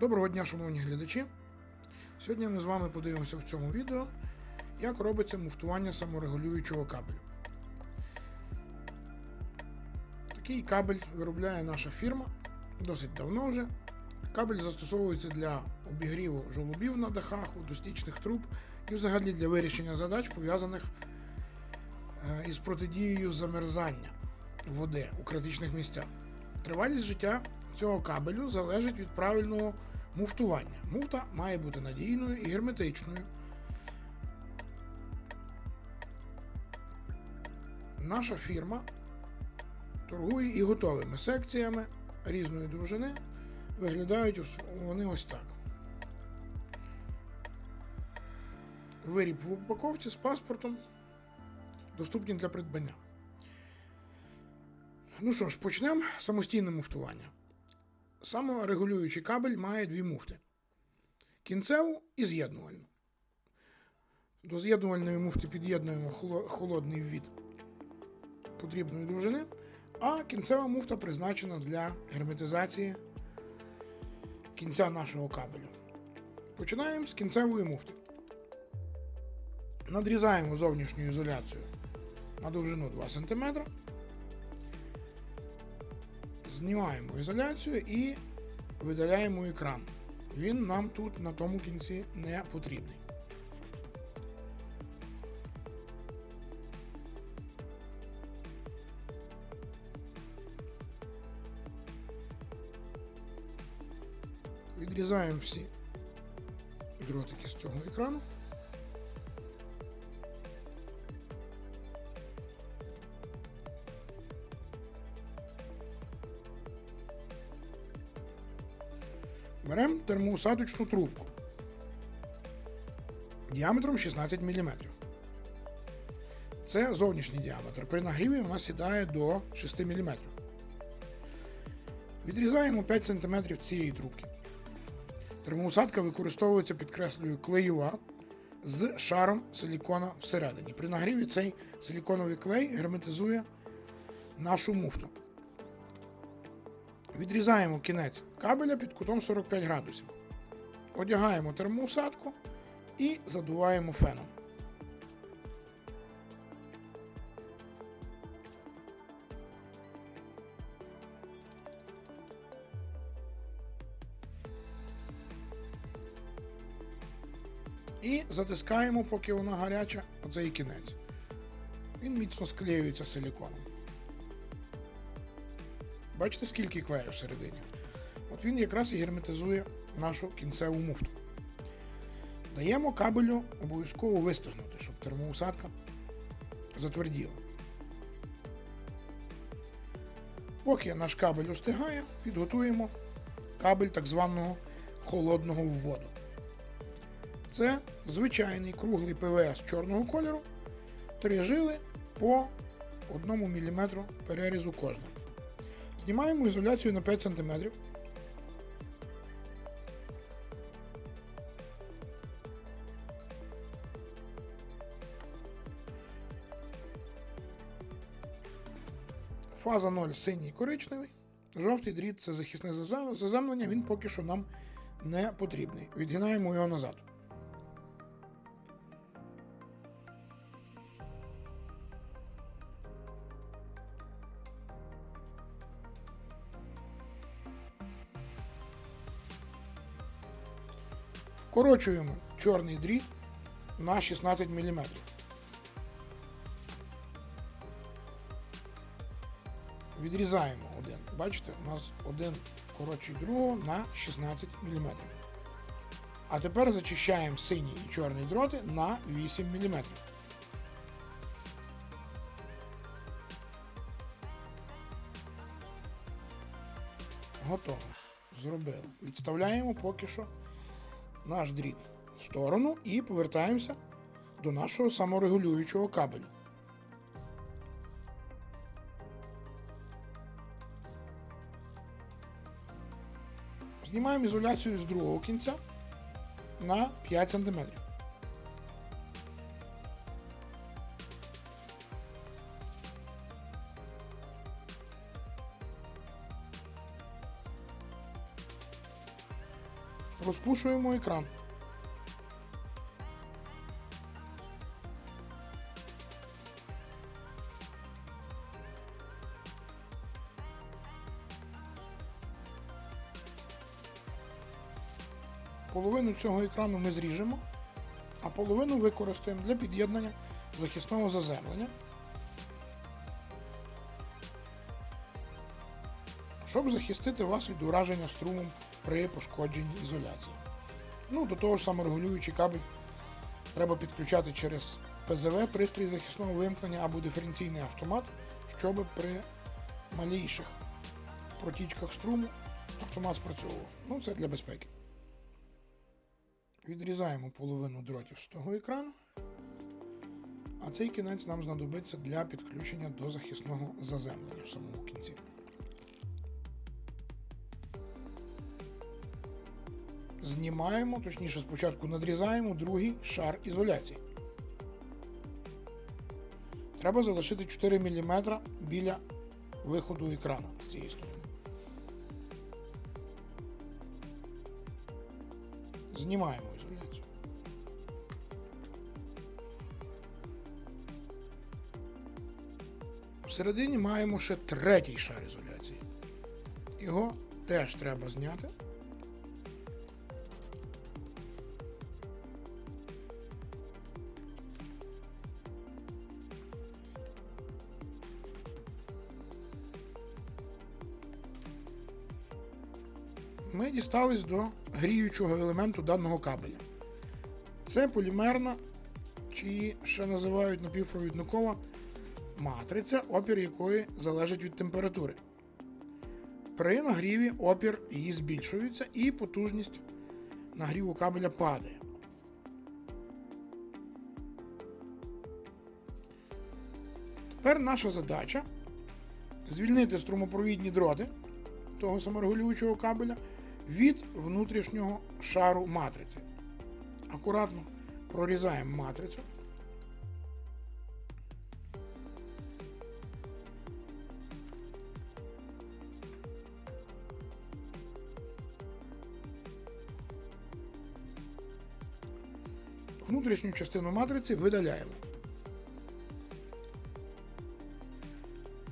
Доброго дня, шановні глядачі! Сьогодні ми з вами подивимося в цьому відео, як робиться муфтування саморегулюючого кабелю. Такий кабель виробляє наша фірма досить давно вже. Кабель застосовується для обігріву жолобів на дахах, водостічних труб і взагалі для вирішення задач, пов'язаних е, із протидією замерзання води у критичних місцях. Тривалість життя цього кабелю залежить від правильного муфтування. Муфта має бути надійною і герметичною. Наша фірма торгує і готовими секціями різної довжини. Виглядають вони ось так. Виріб в упаковці з паспортом, доступні для придбання. Ну що ж, почнемо самостійне муфтування. Саморегулюючий кабель має дві муфти: кінцеву і з'єднувальну. До з'єднувальної муфти під'єднуємо холодний ввід потрібної довжини, а кінцева муфта призначена для герметизації кінця нашого кабелю. Починаємо з кінцевої муфти. Надрізаємо зовнішню ізоляцію на довжину 2 см. Знімаємо ізоляцію і видаляємо екран. Він нам тут на тому кінці не потрібний. Відрізаємо всі дротики з цього екрану. Беремо термоусадочну трубку діаметром 16 мм. Це зовнішній діаметр. При нагріві вона сідає до 6 мм. Відрізаємо 5 см цієї трубки. Термоусадка використовується, підкреслюю, клеєва з шаром силікона всередині. При нагріві цей силіконовий клей герметизує нашу муфту. Відрізаємо кінець кабеля під кутом 45 градусів. Одягаємо термоусадку і задуваємо феном. І затискаємо, поки вона гаряча, оцей кінець. Він міцно склеюється силіконом. Бачите, скільки клею всередині? От він якраз і герметизує нашу кінцеву муфту. Даємо кабелю обов'язково вистигнути, щоб термоусадка затверділа. Поки наш кабель остигає, підготуємо кабель так званого холодного вводу. Це звичайний круглий ПВС чорного кольору, три жили по 1 мм перерізу кожна. Знімаємо ізоляцію на 5 см. Фаза 0 синій коричневий. Жовтий дріт це захисне заземлення, він поки що нам не потрібний. Відгинаємо його назад. Вкорочуємо чорний дріт на 16 мм. Відрізаємо один. Бачите, у нас один коротший другого на 16 мм. А тепер зачищаємо синій і чорний дроти на 8 мм. Готово. Зробили. Відставляємо поки що наш дріт в сторону і повертаємося до нашого саморегулюючого кабелю. Знімаємо ізоляцію з другого кінця на 5 см. Розпушуємо екран. Половину цього екрану ми зріжемо, а половину використаємо для під'єднання захисного заземлення, щоб захистити вас від ураження струмом при пошкодженні ізоляції. Ну, до того ж саморегулюючий кабель треба підключати через ПЗВ пристрій захисного вимкнення або диференційний автомат, щоб при малійших протічках струму автомат спрацьовував. Ну, це для безпеки. Відрізаємо половину дротів з того екрану. А цей кінець нам знадобиться для підключення до захисного заземлення в самому кінці. Знімаємо, точніше, спочатку надрізаємо другий шар ізоляції. Треба залишити 4 мм біля виходу екрану з цієї сторони. Знімаємо ізоляцію. Всередині маємо ще третій шар ізоляції. Його теж треба зняти. Дістались до гріючого елементу даного кабеля. Це полімерна, чи ще називають напівпровідникова матриця, опір якої залежить від температури. При нагріві опір її збільшується і потужність нагріву кабеля падає. Тепер наша задача звільнити струмопровідні дроти того саморегулюючого кабеля від внутрішнього шару матриці. Акуратно прорізаємо матрицю. Внутрішню частину матриці видаляємо.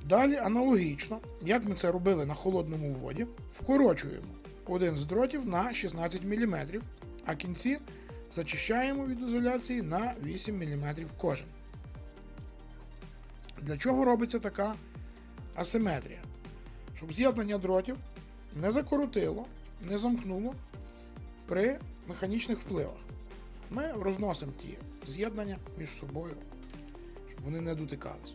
Далі аналогічно, як ми це робили на холодному вводі, вкорочуємо один з дротів на 16 мм, а кінці зачищаємо від ізоляції на 8 мм кожен. Для чого робиться така асиметрія? Щоб з'єднання дротів не закоротило, не замкнуло при механічних впливах. Ми розносимо ті з'єднання між собою, щоб вони не дотикались.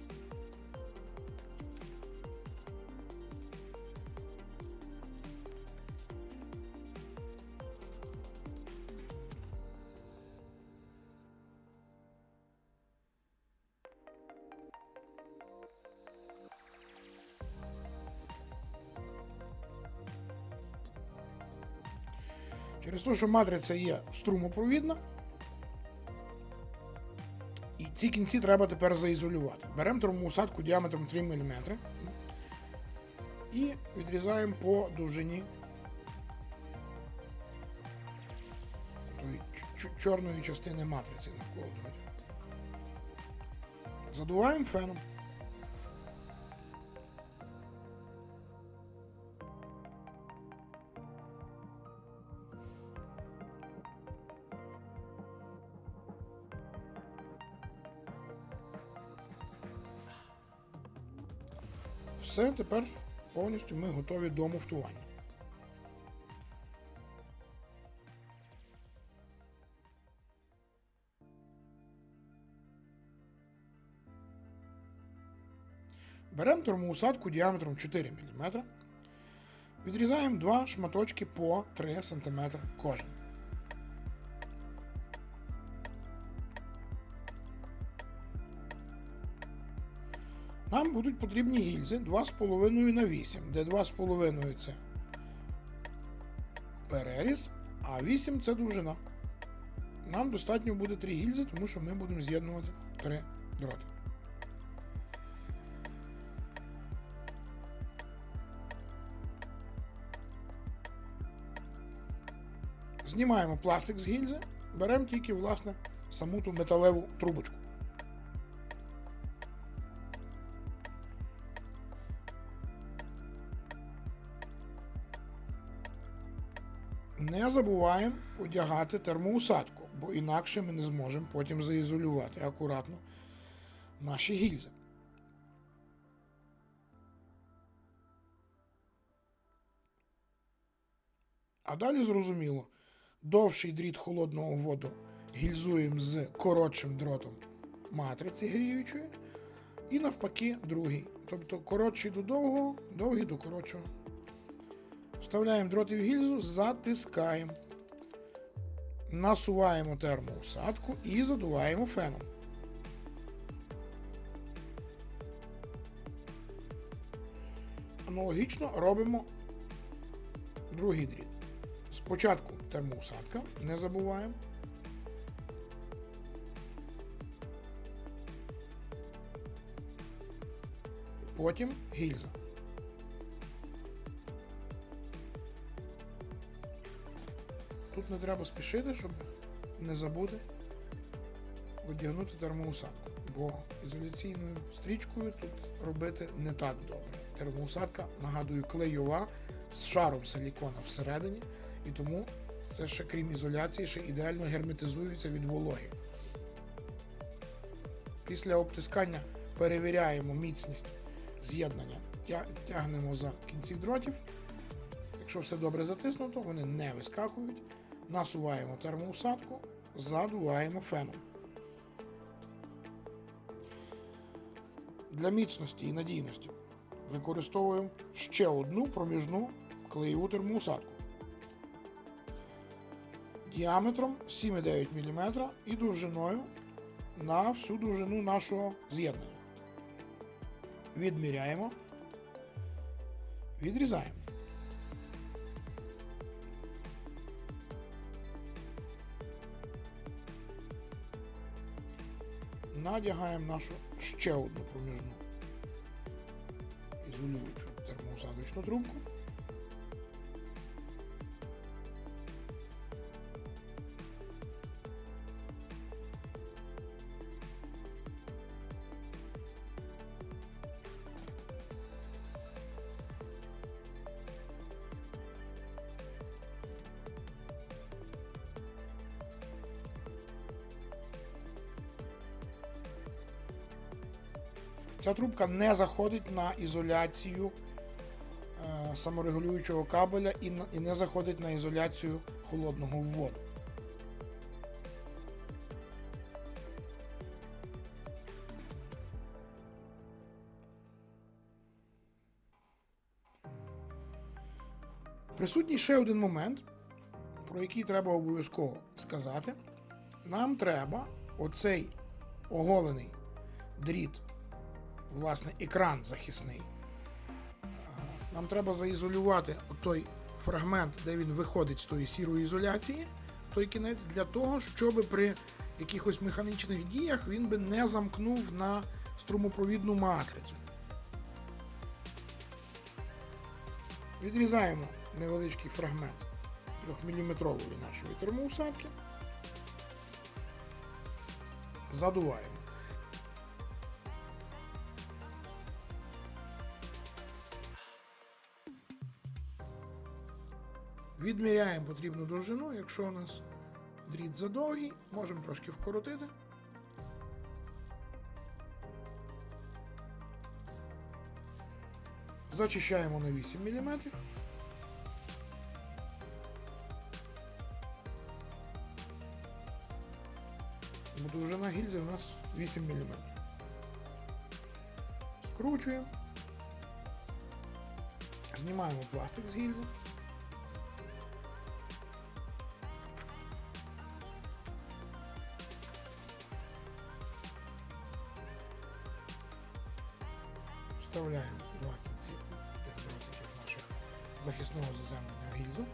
Те, що матриця є струмопровідна, і ці кінці треба тепер заізолювати. Беремо термоусадку діаметром 3 мм і відрізаємо по довжині чорної частини матриці навколо. Задуваємо феном. Все, тепер повністю ми готові до муфтування. Беремо термоусадку діаметром 4 мм. Відрізаємо два шматочки по 3 см кожен. Нам будуть потрібні гільзи 2,5 на 8, де 2,5 це переріз, а 8 це довжина. Нам достатньо буде 3 гільзи, тому що ми будемо з'єднувати 3 дроти. Знімаємо пластик з гільзи, беремо тільки, власне, саму ту металеву трубочку. Не забуваємо одягати термоусадку, бо інакше ми не зможемо потім заізолювати акуратно наші гільзи. А далі зрозуміло, довший дріт холодного воду гільзуємо з коротшим дротом матриці гріючої, і навпаки, другий. Тобто коротший до довгого, довгий до коротшого. Вставляємо дроти в гільзу, затискаємо. Насуваємо термоусадку і задуваємо феном. Аналогічно робимо другий дріт. Спочатку термоусадка, не забуваємо. Потім гільза. Тут не треба спішити, щоб не забути одягнути термоусадку, бо ізоляційною стрічкою тут робити не так добре. Термоусадка, нагадую, клейова з шаром силікона всередині, і тому це ще крім ізоляції, ще ідеально герметизується від вологи. Після обтискання перевіряємо міцність з'єднання, тягнемо за кінці дротів. Якщо все добре затиснуто, вони не вискакують. Насуваємо термоусадку, задуваємо феном. Для міцності і надійності використовуємо ще одну проміжну клеєву термоусадку діаметром 7,9 мм і довжиною на всю довжину нашого з'єднання. Відміряємо, відрізаємо. Надягаємо нашу ще одну проміжну ізолюючу термоусадочну трубку. Ця трубка не заходить на ізоляцію е, саморегулюючого кабеля і, і не заходить на ізоляцію холодного вводу. Присутній ще один момент, про який треба обов'язково сказати. Нам треба оцей оголений дріт власне, екран захисний. Нам треба заізолювати той фрагмент, де він виходить з тої сірої ізоляції, той кінець, для того, щоб при якихось механічних діях він би не замкнув на струмопровідну матрицю. Відрізаємо невеличкий фрагмент 3-мм нашої термоусадки. Задуваємо. Відміряємо потрібну довжину, якщо у нас дріт задовгий, можемо трошки вкоротити. Зачищаємо на 8 мм. Довжина гільзи у нас 8 мм. Скручуємо. Знімаємо пластик з гільзи. Вставляємо два кінці наших захисного заземлення гільзу.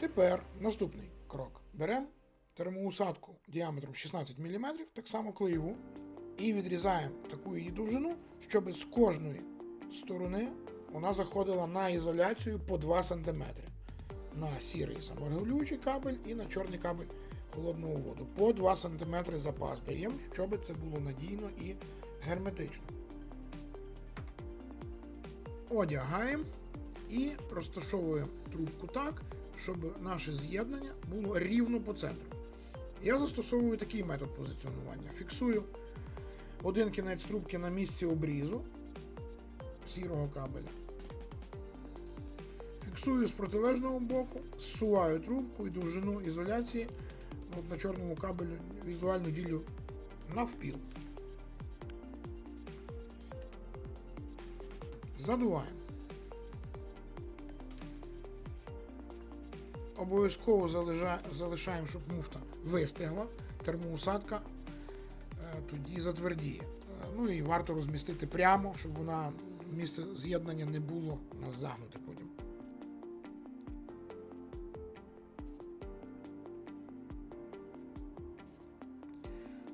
Тепер наступний крок. Беремо термоусадку діаметром 16 мм, так само клеєву, і відрізаємо таку її довжину, щоб з кожної сторони вона заходила на ізоляцію по 2 см. На сірий саморегулюючий кабель і на чорний кабель холодного воду. По 2 см запас даємо, щоб це було надійно і герметично. Одягаємо і розташовуємо трубку так, щоб наше з'єднання було рівно по центру. Я застосовую такий метод позиціонування. Фіксую один кінець трубки на місці обрізу сірого кабеля. Фіксую з протилежного боку, зсуваю трубку і довжину ізоляції от на чорному кабелю візуально ділю навпіл. Задуваємо. Обов'язково залишаємо, щоб муфта вистигла, термоусадка е, тоді затвердіє. Е, Ну і варто розмістити прямо, щоб вона місце з'єднання не було у нас загнуте потім.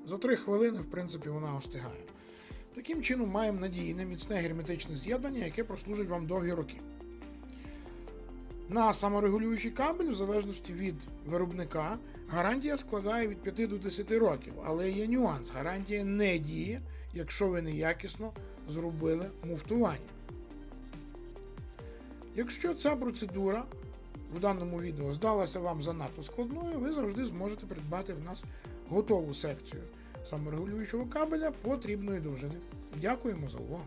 За 3 хвилини, в принципі, вона остигає. Таким чином маємо надійне міцне герметичне з'єднання, яке прослужить вам довгі роки. На саморегулюючий кабель, в залежності від виробника, гарантія складає від 5 до 10 років, але є нюанс. Гарантія не діє, якщо ви неякісно зробили муфтування. Якщо ця процедура в даному відео здалася вам занадто складною, ви завжди зможете придбати в нас готову секцію саморегулюючого кабеля потрібної довжини. Дякуємо за увагу!